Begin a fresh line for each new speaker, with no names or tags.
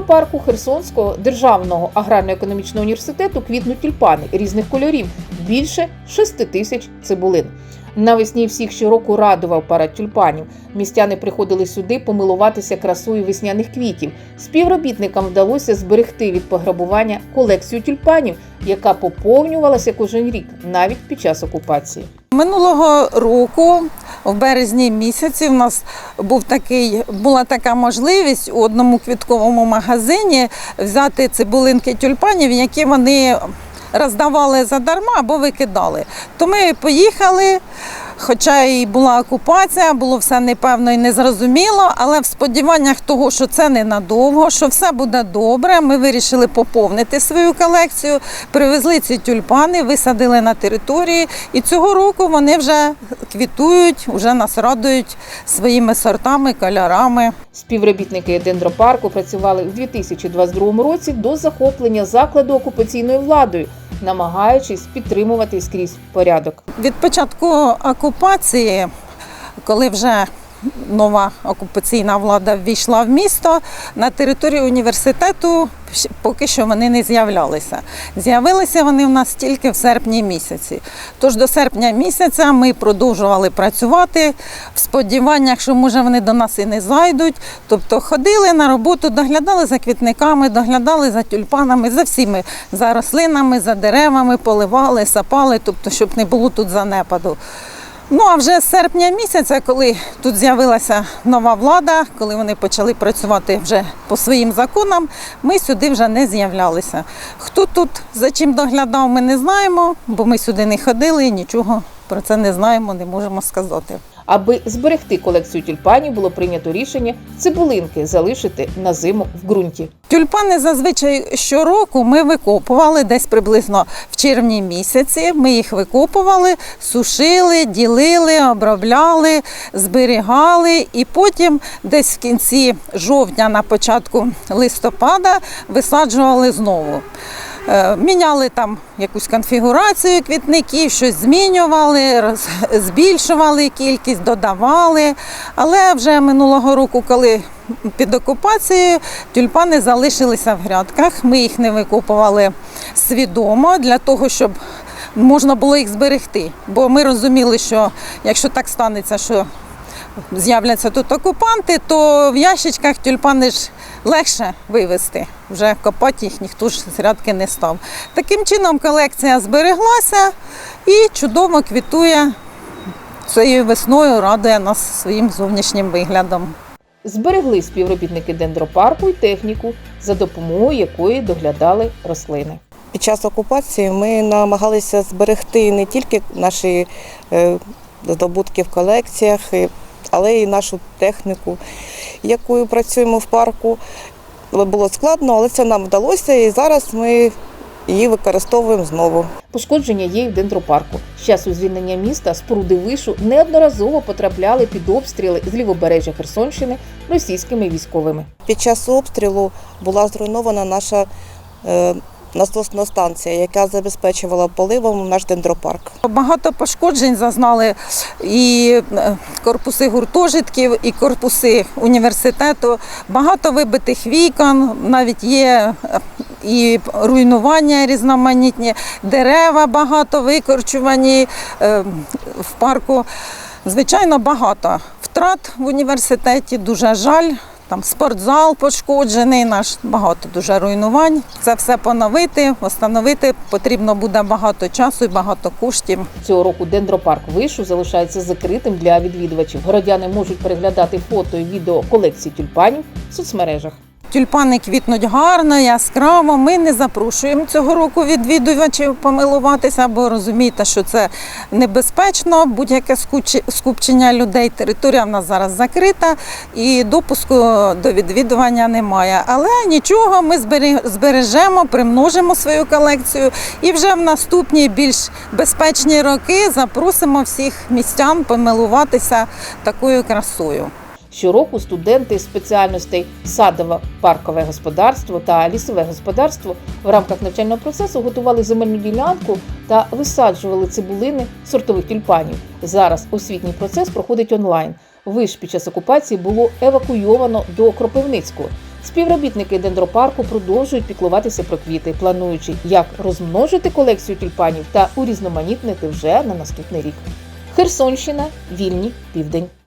парку Херсонського державного аграрно-економічного університету квітнуть тюльпани різних кольорів більше 6 тисяч цибулин. Навесні всіх щороку радував парад тюльпанів. Містяни приходили сюди помилуватися красою весняних квітів. Співробітникам вдалося зберегти від пограбування колекцію тюльпанів, яка поповнювалася кожен рік, навіть під час окупації.
Минулого року, в березні місяці, в нас був такий, була така можливість у одному квітковому магазині взяти цибулинки тюльпанів, які вони роздавали задарма або викидали. То ми поїхали, хоча і була окупація, було все непевно і незрозуміло, але в сподіваннях того, що це ненадовго, що все буде добре, ми вирішили поповнити свою колекцію, привезли ці тюльпани, висадили на території, і цього року вони вже квітують, вже нас радують своїми сортами, кольорами.
Співробітники дендропарку працювали у 2022 році до захоплення закладу окупаційною владою, намагаючись підтримувати скрізь порядок.
Від початку окупації, коли вже нова окупаційна влада ввійшла в місто, на території університету поки що вони не з'являлися. З'явилися вони в нас тільки в серпні місяці. Тож до серпня місяця ми продовжували працювати в сподіваннях, що може вони до нас і не зайдуть. Тобто ходили на роботу, доглядали за квітниками, доглядали за тюльпанами, за всіми, за рослинами, за деревами, поливали, сапали, тобто, щоб не було тут занепаду. Ну а вже з серпня місяця, коли тут з'явилася нова влада, коли вони почали працювати вже по своїм законам, ми сюди вже не з'являлися. Хто тут за чим доглядав, ми не знаємо, бо ми сюди не ходили нічого про це не знаємо, не можемо сказати.
Аби зберегти колекцію тюльпанів, було прийнято рішення цибулинки залишити на зиму в ґрунті.
Тюльпани зазвичай щороку ми викопували десь приблизно в червні місяці. Ми їх викопували, сушили, ділили, обробляли, зберігали, і потім десь в кінці жовтня, на початку листопада висаджували знову. Е, Міняли там якусь конфігурацію квітників, щось змінювали, роз- збільшували кількість, додавали. Але вже минулого року, коли під окупацією, тюльпани залишилися в грядках. Ми їх не викопували свідомо для того, щоб можна було їх зберегти. Бо ми розуміли, що якщо так станеться, що з'являться тут окупанти, то в ящичках тюльпани ж легше вивезти. Вже копати їх ніхто ж з рядки не став. Таким чином колекція збереглася і чудово квітує цією весною, радує нас своїм зовнішнім виглядом.
Зберегли співробітники дендропарку й техніку, за допомогою якої доглядали рослини.
Під час окупації ми намагалися зберегти не тільки наші е, здобутки в колекціях, і- але й нашу техніку, якою працюємо в парку. Було складно, але це нам вдалося, і зараз ми її використовуємо знову.
Пошкодження є і в дендропарку. З часу звільнення міста споруди вишу неодноразово потрапляли під обстріли з лівобережжя Херсонщини російськими військовими.
Під час обстрілу була зруйнована наша е, насосна станція, яка забезпечувала поливом наш дендропарк.
Багато пошкоджень зазнали і е, корпуси гуртожитків, і корпуси університету. Багато вибитих вікон, навіть є е, і руйнування різноманітні, дерева багато викорчувані е, в парку. Звичайно, багато втрат в університеті, дуже жаль. Там спортзал пошкоджений, наш багато дуже руйнувань. Це все поновити, встановити потрібно буде багато часу і багато коштів.
Цього року дендропарк вишу залишається закритим для відвідувачів. Городяни можуть переглядати фото і відео колекції тюльпанів в соцмережах.
Тюльпани квітнуть гарно, яскраво. Ми не запрошуємо цього року відвідувачів помилуватися, бо розумієте, що це небезпечно. Будь-яке скупчення людей. Територія в нас зараз закрита і допуску до відвідування немає. Але нічого, ми збережемо, примножимо свою колекцію і вже в наступні більш безпечні роки запросимо всіх містян помилуватися такою красою.
Щороку студенти спеціальностей садове паркове господарство та лісове господарство в рамках навчального процесу готували земельну ділянку та висаджували цибулини сортових тюльпанів. Зараз освітній процес проходить онлайн. Виш під час окупації було евакуйовано до Кропивницького. Співробітники дендропарку продовжують піклуватися про квіти, плануючи, як розмножити колекцію тюльпанів та урізноманітнити вже на наступний рік. Херсонщина, вільні, південь.